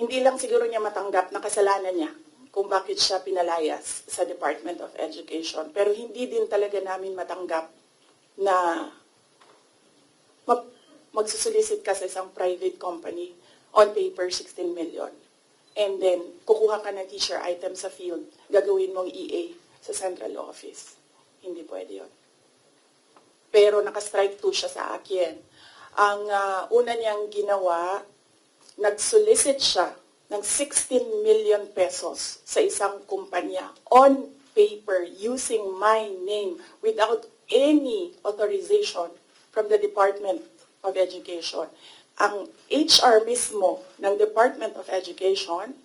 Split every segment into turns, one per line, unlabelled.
Hindi lang siguro niya matanggap na kasalanan niya kung bakit siya pinalayas sa Department of Education. Pero hindi din talaga namin matanggap na mag magsusolicit ka sa isang private company on paper 16 million. And then, kukuha ka ng teacher item sa field, gagawin mong EA sa central office. Hindi pwede yun. Pero nakastrike to siya sa akin. Ang ah, una niyang ginawa, nag-solicit siya ng 16 million pesos sa isang kumpanya on paper using my name without any authorization from the Department of Education. Ang HR mismo ng Department of Education,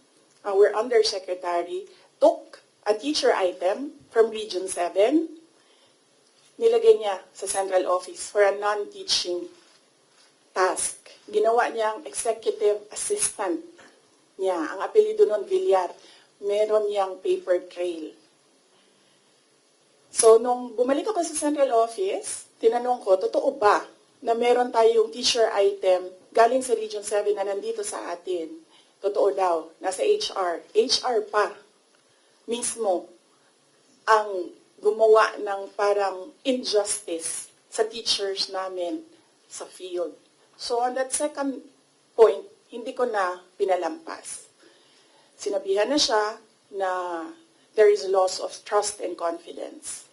our undersecretary, took a teacher item from Region 7, nilagay niya sa central office for a non-teaching task. Ginawa niyang executive assistant niya. Ang apelido nun, Villar. Meron niyang paper trail. So, nung bumalik ako sa central office, tinanong ko, totoo ba na meron tayong teacher item galing sa Region 7 na nandito sa atin? Totoo daw, nasa HR. HR pa mismo ang gumawa ng parang injustice sa teachers namin sa field. So on that second point, hindi ko na pinalampas. Sinabihan na siya na there is loss of trust and confidence.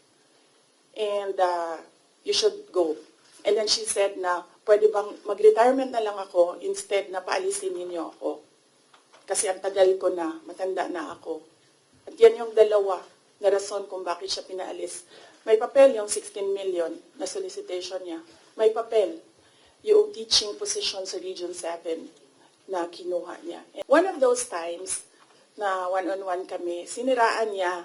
And uh, you should go. And then she said na, pwede bang mag-retirement na lang ako instead na paalisin ninyo ako. Kasi ang tagal ko na, matanda na ako. At yan yung dalawa na rason kung bakit siya pinaalis. May papel yung 16 million na solicitation niya. May papel yung teaching position sa Region 7 na kinuha niya. And one of those times na one-on-one kami, siniraan niya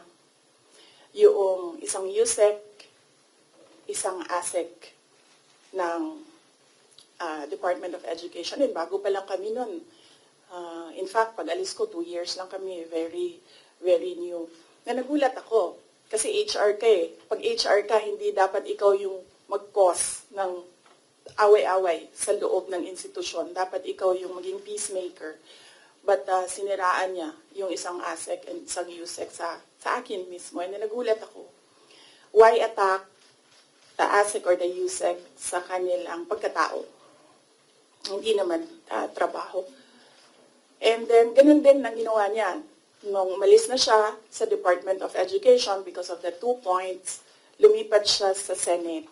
yung isang USEC, isang ASEC ng ah, Department of Education. And bago pa lang kami nun. Ah, in fact, pag alis ko, two years lang kami, very, very new. Na nagulat ako, kasi HR ka eh. Pag HR ka, hindi dapat ikaw yung mag-cause ng away-away sa loob ng institusyon. Dapat ikaw yung maging peacemaker. But ah, siniraan niya yung isang ASEC and isang USEC sa, sa akin mismo. And nagulat ako. Why attack the ASEC or the USEC sa kanilang pagkatao? Hindi naman ah, trabaho. And then, ganun din ang ginawa niya. Nung umalis na siya sa Department of Education because of the two points, lumipat siya sa Senate.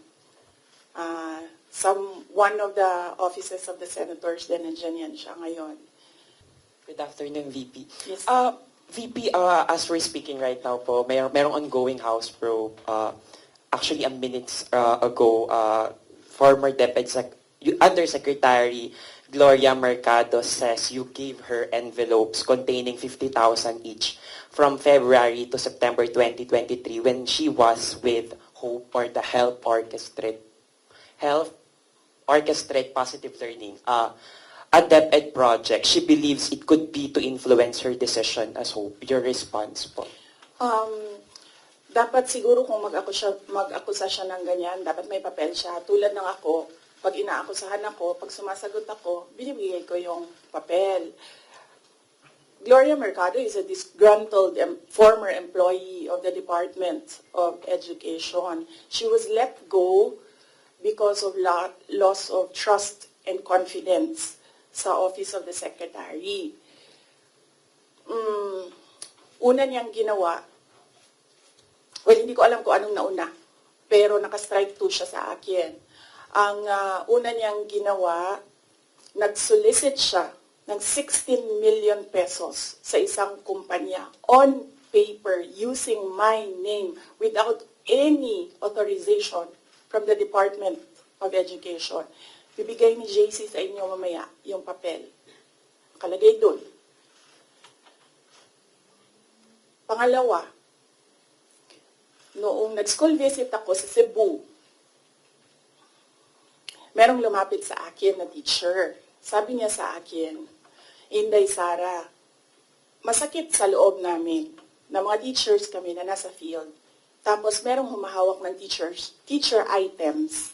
Ah, some, one of the offices of the senators, then nandiyan yan siya ngayon.
Good afternoon, VP.
Yes.
Uh, VP, uh, as we're speaking right now po, may merong ongoing House probe. Uh, actually, a minutes uh, ago, uh, former Deputy Sec- Undersecretary Gloria Mercado says you gave her envelopes containing 50,000 each from February to September 2023 when she was with Hope or the Health Orchestrate Health Orchestrate Positive Learning. Uh, a DepEd project, she believes it could be to influence her decision as Hope. Your response po.
Um, dapat siguro kung mag-akusa, mag-akusa siya ng ganyan, dapat may papel siya. Tulad ng ako, pag inaakusahan ako, pag sumasagot ako, binibigay ko yung papel. Gloria Mercado is a disgruntled em- former employee of the Department of Education. She was let go because of loss of trust and confidence sa Office of the Secretary. Mm, una niyang ginawa, well, hindi ko alam kung anong nauna, pero nakastrike to siya sa akin. Ang ah, una niyang ginawa, nag-solicit siya ng 16 million pesos sa isang kumpanya on paper using my name without any authorization from the Department of Education. Bibigay ni JC sa inyo mamaya yung papel. Kalagay doon. Pangalawa, noong nag-school visit ako sa Cebu, merong lumapit sa akin na teacher. Sabi niya sa akin, Inday Sara, masakit sa loob namin na mga teachers kami na nasa field. Tapos merong humahawak ng teachers, teacher items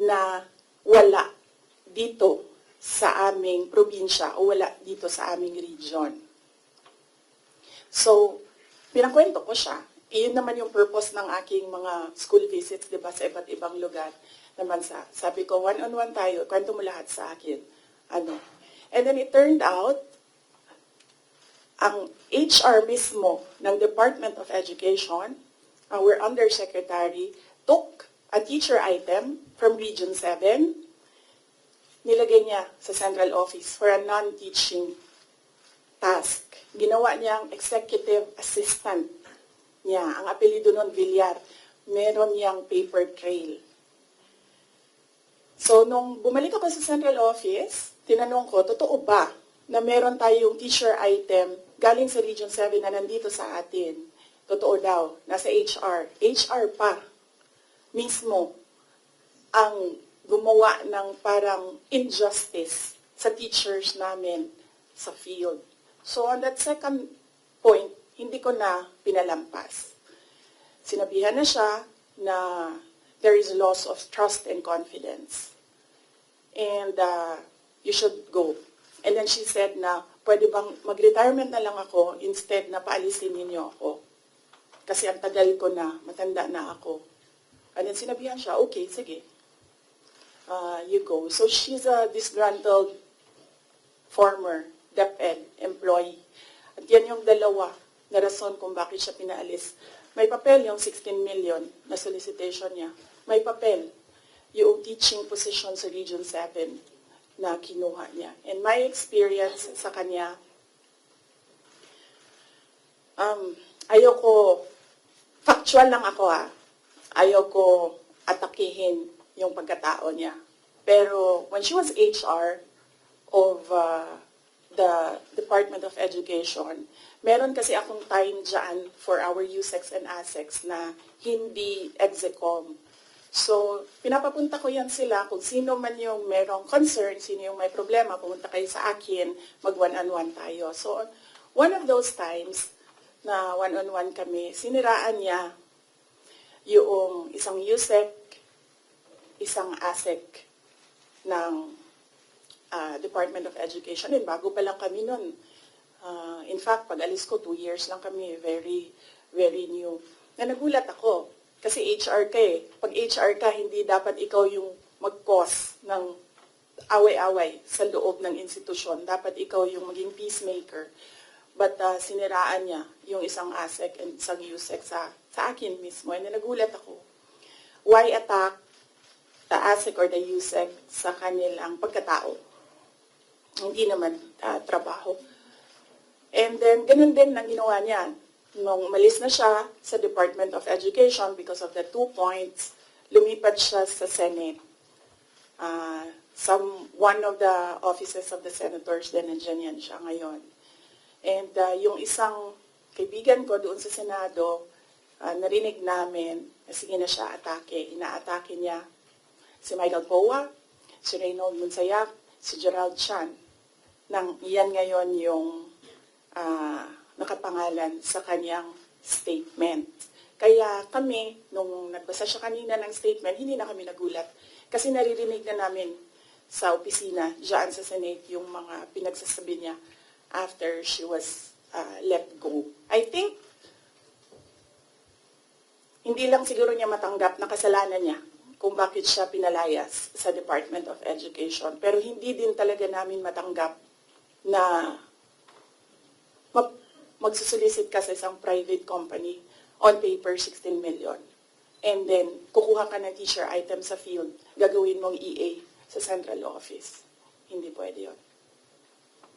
na wala dito sa aming probinsya o wala dito sa aming region. So, pinakwento ko siya. Iyon naman yung purpose ng aking mga school visits, di ba, sa iba't ibang lugar ng bansa. Sabi ko, one-on-one tayo, kwento mo lahat sa akin. Ano? And then it turned out, ang HR mismo ng Department of Education, our undersecretary, took a teacher item from Region 7, nilagay niya sa central office for a non-teaching task. Ginawa niyang executive assistant niya. Ang apelido nun, Villar. Meron niyang paper trail. So, nung bumalik ako sa central office, tinanong ko, totoo ba na meron tayong teacher item galing sa Region 7 na nandito sa atin? Totoo daw, nasa HR. HR pa mismo ang gumawa ng parang injustice sa teachers namin sa field. So on that second point, hindi ko na pinalampas. Sinabihan na siya na there is loss of trust and confidence. And uh, you should go. And then she said na, pwede bang mag-retirement na lang ako instead na paalisin ninyo ako. Kasi ang tagal ko na, matanda na ako. And then sinabihan siya, okay, sige. Uh, you go. So she's a disgruntled former DepEd employee. At yan yung dalawa na rason kung bakit siya pinaalis. May papel yung 16 million na solicitation niya. May papel yung teaching position sa Region 7 na kinuha niya. And my experience sa kanya, um, ayoko, factual lang ako ah, ayoko atakihin yung pagkatao niya. Pero when she was HR of uh, the Department of Education, meron kasi akong time dyan for our USEX and ASEX na hindi execom. So, pinapapunta ko yan sila kung sino man yung merong concern, sino yung may problema, pumunta kayo sa akin, mag one-on-one tayo. So, one of those times na one-on-one kami, siniraan niya yung isang USEC, isang ASEC ng ah, Department of Education. And bago pa lang kami nun. Ah, in fact, pag alis ko, two years lang kami. Very, very new. Na nagulat ako. Kasi HR ka eh. Pag HR ka, hindi dapat ikaw yung mag-cause ng away-away sa loob ng institusyon. Dapat ikaw yung maging peacemaker. But ah, siniraan niya yung isang ASEC and isang USEC sa, sa akin mismo. And nagulat ako. Why attack the ASEC or the USEC sa kanilang pagkatao? Hindi naman ah, trabaho. And then, ganun din ang ginawa niya. Nung umalis na siya sa Department of Education because of the two points, lumipat siya sa Senate. Ah, some, one of the offices of the senators, then nandiyan yan siya ngayon. And ah, yung isang kaibigan ko doon sa Senado, ah, narinig namin na sige na siya atake. Inaatake niya si Michael Poa, si Reynold Munsayak, si Gerald Chan. Nang iyan ngayon yung ah, nakapangalan sa kanyang statement. Kaya kami, nung nagbasa siya kanina ng statement, hindi na kami nagulat. Kasi naririnig na namin sa opisina, dyan sa Senate, yung mga pinagsasabi niya after she was ah, let go. I think, hindi lang siguro niya matanggap na kasalanan niya kung bakit siya pinalayas sa Department of Education. Pero hindi din talaga namin matanggap na mag- magsusolicit ka sa isang private company on paper 16 million. And then, kukuha ka ng teacher item sa field, gagawin mong EA sa central office. Hindi pwede yun.